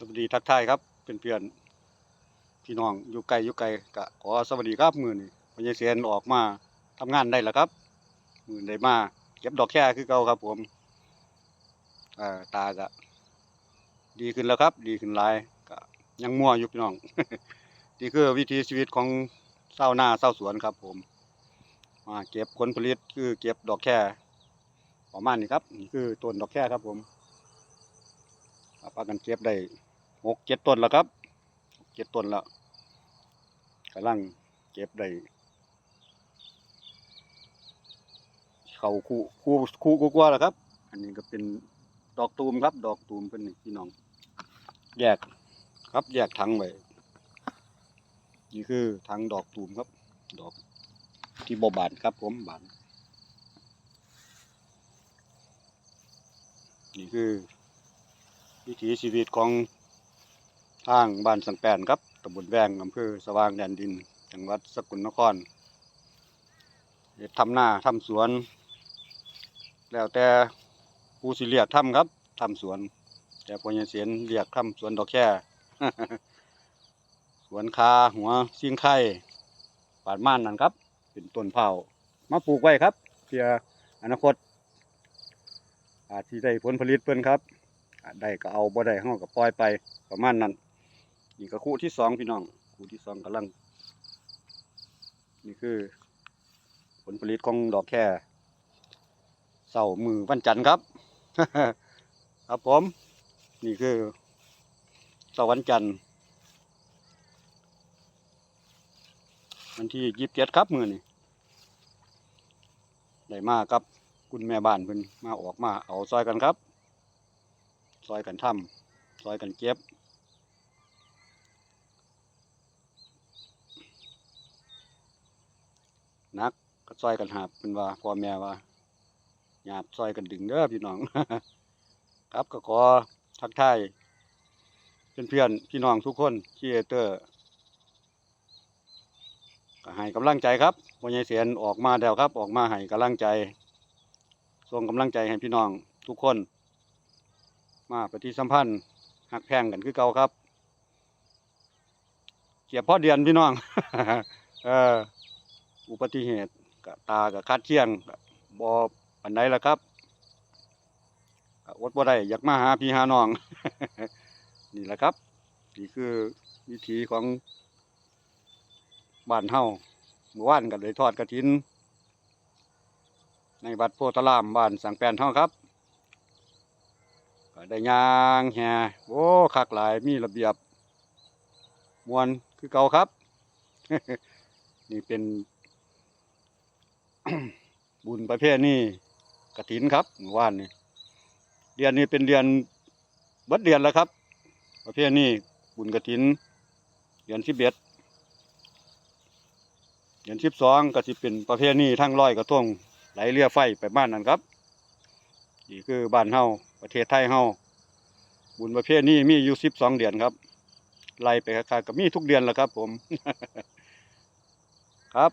สวัสดีทักทายครับเป็นเพื่อนพี่น้องอยู่ไกลอยู่ไกลก็ขอสวัสดีครับมือนี้พญเสียนออกมาทำงานได้แล้วครับ มือได้มาเก็บดอกแค่คือเก่าครับ ผมอ่าตาก็ดีขึ้นแล้วครับ ดีขึ้นหลายก็ยังมั่วอยู่พี่น้องนี่คือวิถีชีวิตของเศร้าวนาเศร้าสวนครับ ผมมาเก็บผลผลิตคือ เก็บดอกแค่ประมาณนี้ครับนี่คือต้นดอกแค่ครับ ผมเอาปากันเก็บได้ หกเจ็ดต้นแล้วครับเจ็ดต้นแล้วกำลังเก็บได้เขาคู่คู่คู่กว่าแล้วครับ อันนี้ก็เป็นดอกตูมครับ ดอกตูมเป็นพี่น้อง แยกครับแยกถังไว้นี่คือถังดอกตูมครับ ดอกที่บบานครับผมบานนี่คือวิถีชีวิตของ ทางบ้านสังแปนครับตำบลแวงอำเภอสว่างแดนดิน จังหวัดสกลนครทำหน้าทำสวน แล้วแต่ผู้สิเรียกทำครับทำสวน แต่พญเสียนเรียกทำสวนดอกแค่สวนคาหัวซิงไข่ปาดม่านนั่นครับ เป็นต้นเผามาปลูกไว้ครับเพื่ออนาคต อาจที่ได้ผลผลิตเพิ่นครับอาจได้ก็เอาบ่ได้เฮาก็ปล่อยไปประมาณนั้น นี่ก็คู่ที่สองพี่น้อง คู่ที่สองกำลัง นี่คือ ผลผลิตของดอกแค่เสามือวันจันทร์ครับ ครับผม นี่คือเสาวันจันทร์วันที่ยี่สิบเจ็ดครับมือนี่ได้มากครับคุณแม่บ้านเพิ่นมาออกมาเอาซอยกันครับ ซอยกันทำซอยกันเก็บ นักก็ซอยกันหาบเป็นว่าพ่อแม่ว่าหยาบซอยกันดึงเด้อพี่น้อง ครับก็ขอทักทายเพื่อนๆพี่น้องทุกคนที่เตอร์ก็ให้กำลังใจครับพ่อใหญ่เสียนออกมาแล้วครับ ออกมาให้กำลังใจส่งกำลังใจให้พี่น้องทุกคน มาปฏิสัมพันธ์หักแพงกันคือเก่าครับเกียบพ่อเดือนพี่น้อง เออ อุบัติเหตุกับตากับคาดเคียงบอปันไดละครับอดบ่ได้อยากมาหาพี่หาน้อง นี่แหละครับ นี่คือวิถีของบ้านเฮาเมื่อวานกันเลยทอดกระถิน ในวัดโพธารามบ้านสังแปนเฮาครับก็ได้ยางแห่โอ้คักหลายมีระเบียบ มวนคือเก่าครับ นี่เป็น บุญประเภทนี้กระถินครับเมื่อวานนี่เดือนนี้เป็นเดือนเบัดเดือนแล้วครับ ประเภทนี้บุญกระถินเดือนสิบเอ็ดเดือนสิบสองก็สิเป็นประเภทนี้ทั้งร้อยกระทงไหลเรือไฟไปบ้านนั่นครับนี่คือบ้านเฮาประเทศไทยเฮาบุญประเภทนี้มีอยู่สิบสองเดือนครับไล่ไปค่าๆก็มีทุกเดือนแหละครับ ผม ครับ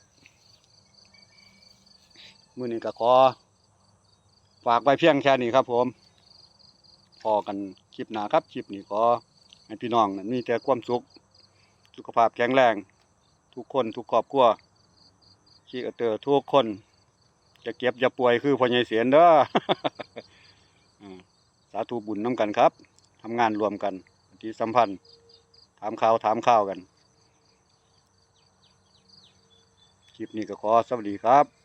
มือนี้ก็ขอ ฝากไว้เพียงแค่นี้ครับ ผมพอกันคลิปหน้าครับคลิปนี้ขอให้พี่น้องนั้นมีแต่ความสุข สุขภาพแข็งแรง ทุกคนทุกครอบครัวขี้เตอทุกคน จะเก็บจะป่วยคือพอใหญ่เสียนเด้อสาธุบุญน้ำกันครับทำงานรวมกันปฏิสัมพันธ์ถามข่าวถามข่าวกัน คลิปนี้ก็ขอสวัสดีครับ